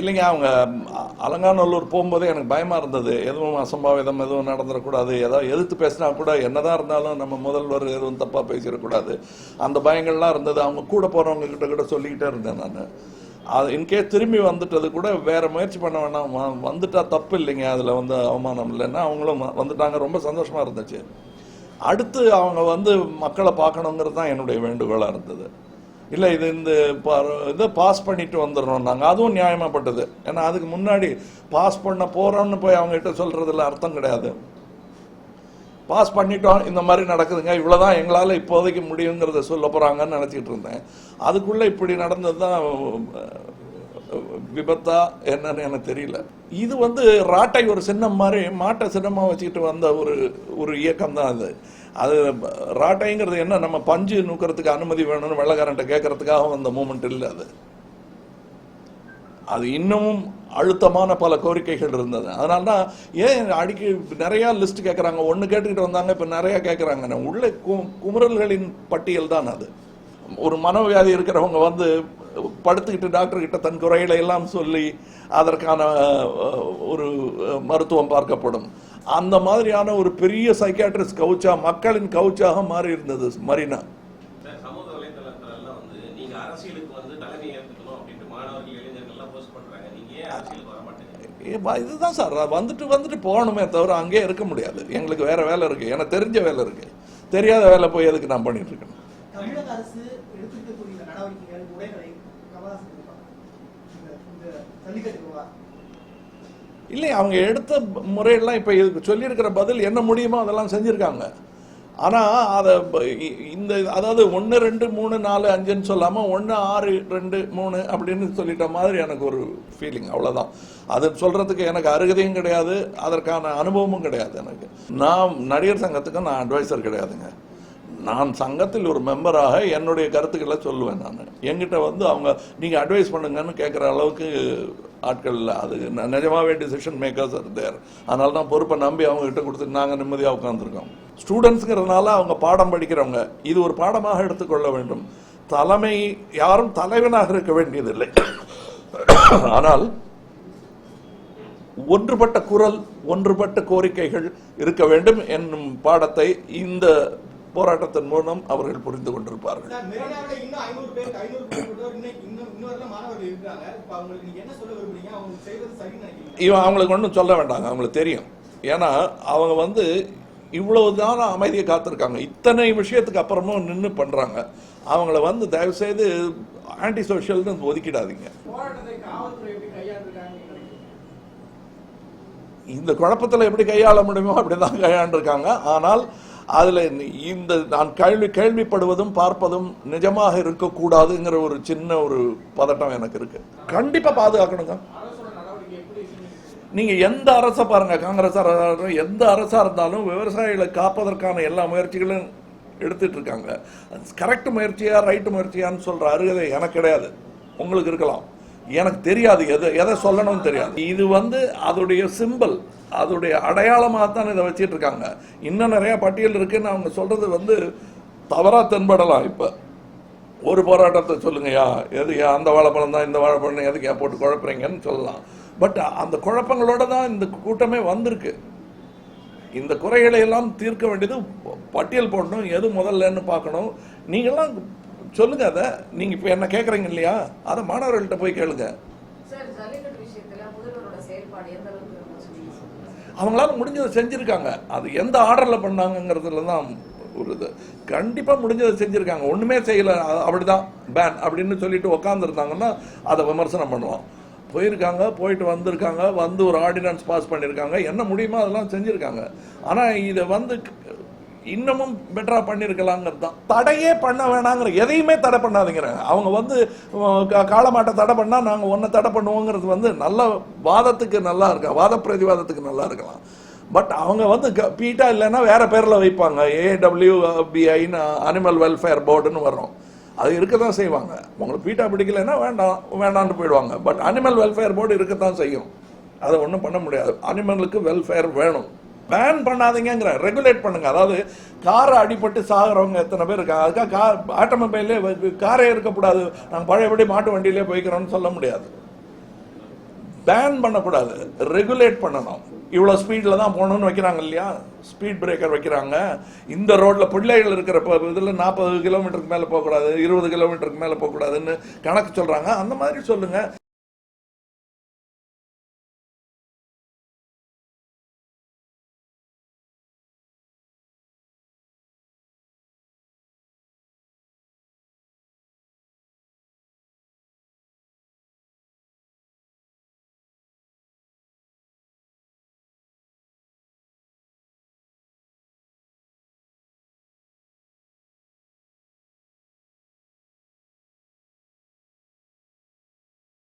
இல்லைங்க அவங்க அலங்காநல்லூர் போகும்போதே எனக்கு பயமாக இருந்தது. எதுவும் அசம்பாவிதம் எதுவும் நடந்துடக்கூடாது. ஏதாவது எதிர்த்து பேசினா கூட என்னதான் இருந்தாலும் நம்ம முதல்வர் எதுவும் தப்பாக பேசிடக்கூடாது. அந்த பயங்கள்லாம் இருந்தது. அவங்க கூட போகிறவங்க கிட்ட கூட சொல்லிக்கிட்டே இருந்தேன் நான். அது இன்கேஸ் திரும்பி வந்துட்டது கூட வேற முயற்சி பண்ண வேணாம். வந்துட்டால் வந்துட்டா தப்பு இல்லைங்க. அதில் வந்து அவமானம் இல்லைன்னா அவங்களும் வந்துட்டாங்க. ரொம்ப சந்தோஷமாக இருந்துச்சு. அடுத்து அவங்க வந்து மக்களை பார்க்கணுங்கிறது தான் என்னுடைய வேண்டுகோளாக இருந்தது. இல்லை இது இந்த இதை பாஸ் பண்ணிட்டு வந்துடுறோம் நாங்கள் அதுவும் நியாயமாகப்பட்டது ஏன்னா அதுக்கு முன்னாடி பாஸ் பண்ண போகிறோம்னு போய் அவங்ககிட்ட சொல்கிறதுல அர்த்தம் கிடையாது. பாஸ் பண்ணிட்டோம் இந்த மாதிரி நடக்குதுங்க. இவ்வளவுதான் எங்களால் இப்போதைக்கு முடியுங்கிறத சொல்ல போகிறாங்கன்னு நினச்சிக்கிட்டு இருந்தேன். அதுக்குள்ளே இப்படி நடந்தது தான் விபத்தா என்னன்னு எனக்கு தெரியல. இது வந்து ராட்டை ஒரு சின்னம் மாதிரி மாட்டை சின்னமாக வச்சுக்கிட்டு வந்த ஒரு ஒரு இயக்கம் தான் அது. அது ராட்டைங்கிறது என்ன நம்ம பஞ்சு நூக்கிறதுக்கு அனுமதி வேணும்னு வெள்ளக்காரன்ட்ட கேட்கறதுக்காக வந்த மூமெண்ட் இல்லை அது. அது இன்னமும் அழுத்தமான பல கோரிக்கைகள் இருந்தது. அதனால தான் ஏன் அடிக்க நிறையா லிஸ்ட் கேட்குறாங்க ஒன்று கேட்டுக்கிட்டு வந்தாங்க இப்போ நிறையா கேட்குறாங்க உள்ளே கு- குமுறல்களின் பட்டியல் தான் அது. ஒரு மனவியாதி இருக்கிறவங்க வந்து படுத்துக்கிட்டு டாக்டர் கிட்ட தன் குறைகளை எல்லாம் சொல்லி அதற்கான ஒரு மருத்துவம் பார்க்கப்படும். அந்த மாதிரியான ஒரு பெரிய சைக்காட்ரிஸ்ட் கவுச்சா மக்களின் கவுச்சாக மாறி இருந்தது மரினா இதுதான் சார். வந்துட்டு வந்துட்டு போகணுமே தவிர அங்கேயே இருக்க முடியாது. எங்களுக்கு வேற வேலை இருக்கு. எனக்கு தெரிஞ்ச வேலை இருக்கு. தெரியாத வேலை போய் எதுக்கு நான் பண்ணிட்டு இருக்கணும்? தமிழக அரசு எடுத்திருக்கக்கூடிய இந்த நடவடிக்கைகள் முறைகளை கமலஹாசன் இந்த ஜல்லிக்கட்டு விவகாரம் இல்லை அவங்க எடுத்த முறையெல்லாம் இப்போ இதுக்கு சொல்லியிருக்கிற பதில் என்ன முடியுமோ அதெல்லாம் செஞ்சுருக்காங்க. ஆனால் அதை இந்த அதாவது ஒன்று ரெண்டு மூணு நாலு அஞ்சுன்னு சொல்லாமல் ஒன்று ஆறு ரெண்டு மூணு அப்படின்னு சொல்லிட்ட மாதிரி எனக்கு ஒரு ஃபீலிங் அவ்வளோதான் அது சொல்கிறதுக்கு எனக்கு அருகதையும் கிடையாது அதற்கான அனுபவமும் கிடையாது எனக்கு. நான் நடிகர் சங்கத்துக்கு நான் அட்வைசர் கிடையாதுங்க. நான் சங்கத்தில் ஒரு மெம்பராக என்னுடைய கருத்துக்களை சொல்லுவேன் நான். என்கிட்ட வந்து அவங்க நீங்கள் அட்வைஸ் பண்ணுங்கன்னு கேட்குற அளவுக்கு ஆட்கள் இல்லை. அது ந- நிஜமாவே டிசிஷன் மேக்கர்ஸ் ஆர் தேர் அதனால தான் பொறுப்பை நம்பி அவங்க கிட்ட கொடுத்துட்டு நாங்கள் நிம்மதியாக உட்காந்துருக்கோம் ஸ்டூடெண்ட்ஸுங்கிறதுனால அவங்க பாடம் படிக்கிறவங்க இது ஒரு பாடமாக எடுத்துக்கொள்ள வேண்டும். தலைமை யாரும் தலைவனாக இருக்க வேண்டியதில்லை. ஆனால் ஒன்றுபட்ட குரல் ஒன்றுபட்ட கோரிக்கைகள் இருக்க வேண்டும் என்னும் பாடத்தை இந்த போராட்டத்தின் மூலம் அவர்கள் புரிந்து கொண்டிருப்பார்கள். இவன் அவங்களுக்கு ஒன்றும் சொல்ல வேண்டாங்க அவங்களுக்கு தெரியும். ஏன்னா அவங்க வந்து இவ்வளவுதான் அமைதியை காத்திருக்காங்க. இத்தனை விஷயத்துக்கு அப்புறமும் நின்று பண்றாங்க. அவங்கள வந்து தயவு செய்து ஆன்டி சோஷியல்னு ஒதுக்கிடாதீங்க இந்த குழப்பத்தில் எப்படி கையாள முடியுமோ அப்படிதான் கையாண்டிருக்காங்க. ஆனால் அதில் இந்த நான் கேள்வி கேள்விப்படுவதும் பார்ப்பதும் நிஜமாக இருக்கக்கூடாதுங்கிற ஒரு சின்ன ஒரு பதட்டம் எனக்கு இருக்கு. கண்டிப்பாக பாதுகாக்கணுங்க. நீங்கள் எந்த அரசை பாருங்கள் காங்கிரஸ் அரசு எந்த அரசாக இருந்தாலும் விவசாயிகளை காப்பதற்கான எல்லா முயற்சிகளும் எடுத்துட்டு இருக்காங்க. கரெக்ட் முயற்சியா ரைட்டு முயற்சியான்னு சொல்கிற அருகதை எனக்கு கிடையாது. உங்களுக்கு இருக்கலாம். எனக்கு தெரியாது எதை எதை சொல்லணும்னு தெரியாது. இது வந்து அதோடைய சிம்பல் அதோடைய அடையாளமாக தான் இதை வச்சிட்டு இருக்காங்க. இன்னும் நிறையா பட்டியல் இருக்குன்னு அவங்க சொல்கிறது வந்து தவறாக தென்படலாம் இப்போ. ஒரு போராட்டத்தை சொல்லுங்கய்யா எது அந்த வாழைப்பழம் தான் இந்த வாழைப்பழம் எதுக்கு ஏன் போட்டு குழப்புறீங்கன்னு சொல்லலாம். பட் அந்த குழப்பங்களோட தான் இந்த கூட்டமே வந்திருக்கு. இந்த குறைகளை எல்லாம் தீர்க்க வேண்டியது பட்டியல் போடணும் எது முதல்லன்னு பார்க்கணும். நீங்கள்லாம் சொல்லுங்க அதை. நீங்க இப்போ என்ன கேட்குறீங்க இல்லையா? அதை மாணவர்கள்ட்ட போய் கேளுங்க. அவங்களால முடிஞ்சதை செஞ்சிருக்காங்க. அது எந்த ஆர்டர்ல பண்ணாங்கங்கிறதுல தான் ஒரு இது. கண்டிப்பா முடிஞ்சதை செஞ்சிருக்காங்க. ஒண்ணுமே செய்யல. அ- அப்படிதான். பேன் அப்படின்னு சொல்லிட்டு உட்காந்துருந்தாங்கன்னா அதை விமர்சனம் பண்ணுவோம். போயிருக்காங்க போயிட்டு வந்திருக்காங்க வந்து ஒரு ஆர்டினன்ஸ் பாஸ் பண்ணியிருக்காங்க என்ன முடியுமோ அதெல்லாம் செஞ்சிருக்காங்க. ஆனா இதை வந்து இன்னமும் பெட்டராக பண்ணியிருக்கலாங்கிறது தான் தடையே பண்ண வேணாங்கிற எதையுமே தடை பண்ணாதீங்கிறாங்க அவங்க வந்து அஹ், தடை பண்ணால் நாங்கள் ஒன்றை தடை பண்ணுவோங்கிறது வந்து நல்ல வாதத்துக்கு நல்லா இருக்கா வாத பிரதிவாதத்துக்கு நல்லா இருக்கலாம். பட் அவங்க வந்து க- பீட்டா இல்லைன்னா வேற பேரில் வைப்பாங்க. ஏடபிள்யூபிஐன்னு அனிமல் வெல்ஃபேர் போர்டுன்னு வரும். அது இருக்க தான் செய்வாங்க. உங்களுக்கு பீட்டா பிடிக்கலைன்னா வேண்டாம் வேண்டாம்னு போயிடுவாங்க. பட் அனிமல் வெல்ஃபேர் போர்டு இருக்கத்தான் செய்யும். அதை ஒன்றும் பண்ண முடியாது. அனிமலுக்கு வெல்ஃபேர் வேணும். பேன் பண்ணாதீங்கிற ரெகுலேட் பண்ணுங்க. அதாவது காரை அடிபட்டு சாகிறவங்க எத்தனை பேர் இருக்காங்க? அதுக்காக கார் ஆட்டோமொபைலே காரே இருக்கக்கூடாது. நாங்கள் பழையபடி மாட்டு வண்டியிலே போய்க்கிறோம்னு சொல்ல முடியாது. பேன் பண்ணக்கூடாது. ரெகுலேட் பண்ணணும். இவ்வளோ ஸ்பீடில் தான் போகணும்னு வைக்கிறாங்க இல்லையா? ஸ்பீட் பிரேக்கர் வைக்கிறாங்க. இந்த ரோட்டில் பிள்ளைகள் இருக்கிற இதில் நாற்பது கிலோமீட்டருக்கு மேலே போகக்கூடாது இருபது கிலோமீட்டருக்கு மேலே போகக்கூடாதுன்னு கணக்கு சொல்கிறாங்க அந்த மாதிரி சொல்லுங்கள்